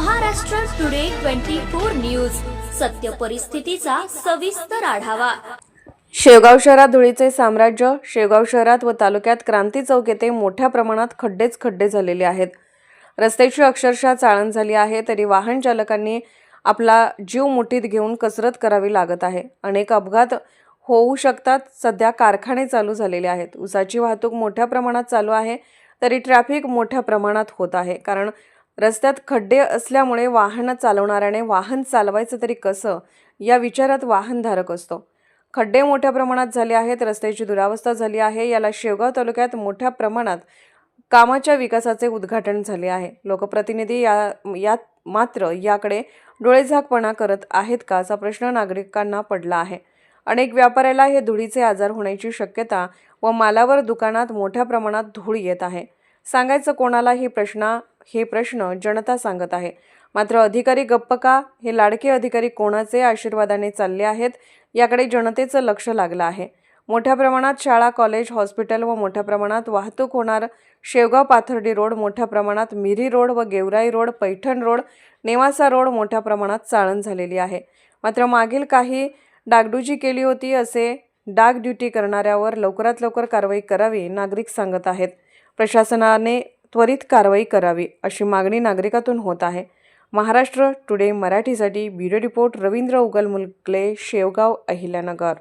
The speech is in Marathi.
Maharashtra today twenty four news. सत्य परिस्थितीचा सविस्तर आढावा. शेवगाव शहरात धुळीचे साम्राज्य शेवगाव शहरात व तालुक्यात क्रांती चौक येथे मोठ्या प्रमाणात खड्डेच खड्डे झालेले आहेत. रस्त्याची अक्षरशः चाळण झाली आहे तरी वाहन चालकांनी आपला जीव मुठीत घेऊन कसरत करावी लागत आहे. अनेक अपघात होऊ शकतात सध्या कारखाने चालू झालेले आहेत. उसाची वाहतूक मोठ्या प्रमाणात चालू आहे तरी ट्रॅफिक मोठ्या प्रमाणात होत आहे. कारण रस्त्यात खड्डे असल्यामुळे वाहनं चालवणाऱ्याने वाहन चालवायचं तरी कसं या विचारात वाहनधारक असतो. खड्डे मोठ्या प्रमाणात झाले आहेत रस्त्याची दुरावस्था झाली आहे याला शेवगाव तालुक्यात मोठ्या प्रमाणात कामाच्या विकासाचे उद्घाटन झाले आहे. लोकप्रतिनिधी या यात मात्र याकडे डोळेझाकपणा करत आहेत का असा प्रश्न नागरिकांना पडला आहे. अनेक व्यापाऱ्याला हे धुळीचे आजार होण्याची शक्यता व मालावर दुकानात मोठ्या प्रमाणात धूळ येत आहे. सांगायचं कोणाला ही प्रश्न हे प्रश्न जनता सांगत आहे. मात्र अधिकारी गप्प का? हे लाडके अधिकारी कोणाचे आशीर्वादाने चालले आहेत? याकडे जनतेचं लक्ष लागलं आहे. मोठ्या प्रमाणात शाळा कॉलेज हॉस्पिटल व मोठ्या प्रमाणात वाहतूक होणार शेवगाव पाथर्डी रोड मोठ्या प्रमाणात मिरी रोड व Georai road Paithan road Nevasa road मोठ्या प्रमाणात चाळण झालेली आहे. मात्र मागील काही डागडुजी केली होती असे डाग ड्युटी करणाऱ्यावर लवकरात लवकर कारवाई करावी नागरिक सांगत आहेत. प्रशासनाने त्वरित कारवाई करावी अशी मागणी नागरिकातून होत आहे. महाराष्ट्र टुडे मराठीसाठी ब्युरो रिपोर्ट रवींद्र उगल मुलकले शेवगाव अहिल्यानगर.